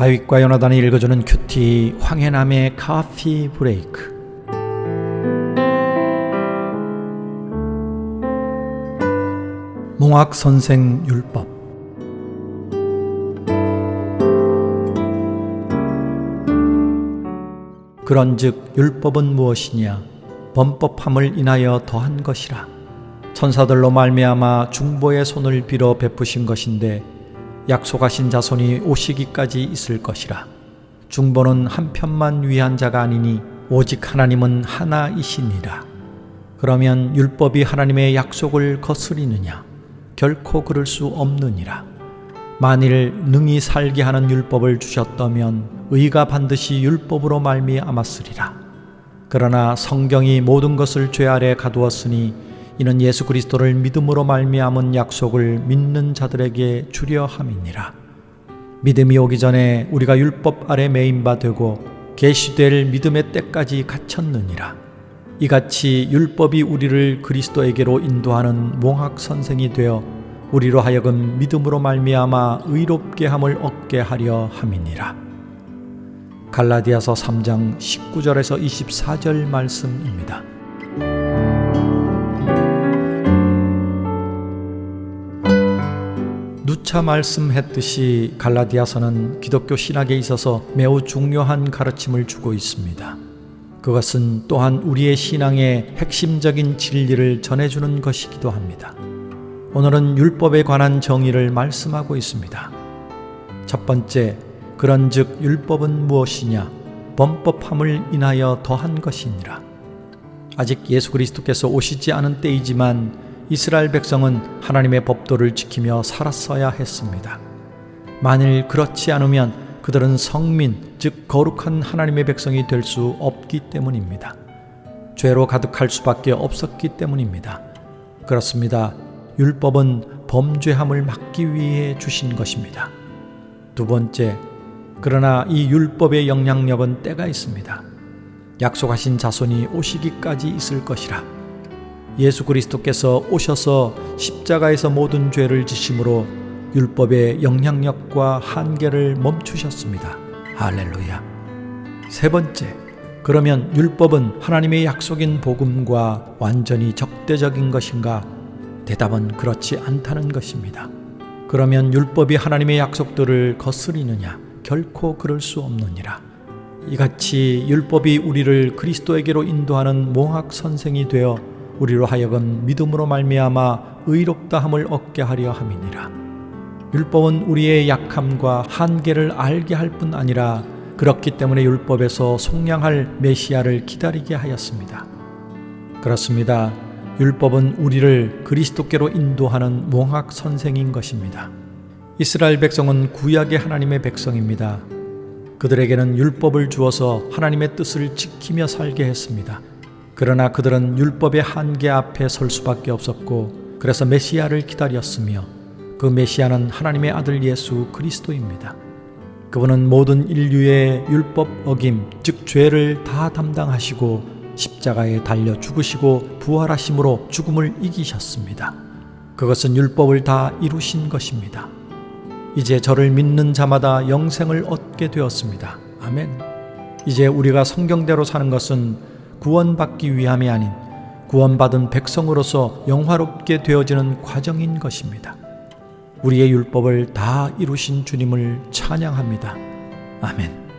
다윗과 요나단이 읽어주는 큐티 황해남의 카피 브레이크. 몽학 선생 율법. 그런즉 율법은 무엇이냐? 범법함을 인하여 더한 것이라. 천사들로 말미암아 중보의 손을 빌어 베푸신 것인데 약속하신 자손이 오시기까지 있을 것이라. 중보는 한편만 위한 자가 아니니 오직 하나님은 하나이시니라. 그러면 율법이 하나님의 약속을 거스리느냐? 결코 그럴 수 없느니라. 만일 능히 살게 하는 율법을 주셨다면 의가 반드시 율법으로 말미암았으리라. 그러나 성경이 모든 것을 죄 아래 가두었으니 이는 예수 그리스도를 믿음으로 말미암은 약속을 믿는 자들에게 주려 함이니라. 믿음이 오기 전에 우리가 율법 아래 매인 바 되고 계시될 믿음의 때까지 갇혔느니라. 이같이 율법이 우리를 그리스도에게로 인도하는 몽학 선생이 되어 우리로 하여금 믿음으로 말미암아 의롭게 함을 얻게 하려 함이니라. 갈라디아서 3장 19절에서 24절 말씀입니다. 누차 말씀했듯이 갈라디아서는 기독교 신학에 있어서 매우 중요한 가르침을 주고 있습니다. 그것은 또한 우리의 신앙의 핵심적인 진리를 전해주는 것이기도 합니다. 오늘은 율법에 관한 정의를 말씀하고 있습니다. 첫 번째, 그런 즉 율법은 무엇이냐? 범법함을 인하여 더한 것이니라. 아직 예수 그리스도께서 오시지 않은 때이지만 이스라엘 백성은 하나님의 법도를 지키며 살았어야 했습니다. 만일 그렇지 않으면 그들은 성민, 즉 거룩한 하나님의 백성이 될 수 없기 때문입니다. 죄로 가득할 수밖에 없었기 때문입니다. 그렇습니다. 율법은 범죄함을 막기 위해 주신 것입니다. 두 번째, 그러나 이 율법의 영향력은 때가 있습니다. 약속하신 자손이 오시기까지 있을 것이라. 예수 그리스도께서 오셔서 십자가에서 모든 죄를 지심으로 율법의 영향력과 한계를 멈추셨습니다. 할렐루야. 세 번째, 그러면 율법은 하나님의 약속인 복음과 완전히 적대적인 것인가? 대답은 그렇지 않다는 것입니다. 그러면 율법이 하나님의 약속들을 거스리느냐? 결코 그럴 수 없느니라. 이같이 율법이 우리를 그리스도에게로 인도하는 몽학 선생이 되어 우리로 하여금 믿음으로 말미암아 의롭다 함을 얻게 하려 함이니라. 율법은 우리의 약함과 한계를 알게 할 뿐 아니라 그렇기 때문에 율법에서 속량할 메시아를 기다리게 하였습니다. 그렇습니다. 율법은 우리를 그리스도께로 인도하는 몽학 선생인 것입니다. 이스라엘 백성은 구약의 하나님의 백성입니다. 그들에게는 율법을 주어서 하나님의 뜻을 지키며 살게 했습니다. 그러나 그들은 율법의 한계 앞에 설 수밖에 없었고 그래서 메시아를 기다렸으며 그 메시아는 하나님의 아들 예수 그리스도입니다. 그분은 모든 인류의 율법 어김, 즉 죄를 다 담당하시고 십자가에 달려 죽으시고 부활하심으로 죽음을 이기셨습니다. 그것은 율법을 다 이루신 것입니다. 이제 저를 믿는 자마다 영생을 얻게 되었습니다. 아멘. 이제 우리가 성경대로 사는 것은 구원받기 위함이 아닌 구원받은 백성으로서 영화롭게 되어지는 과정인 것입니다. 우리의 율법을 다 이루신 주님을 찬양합니다. 아멘.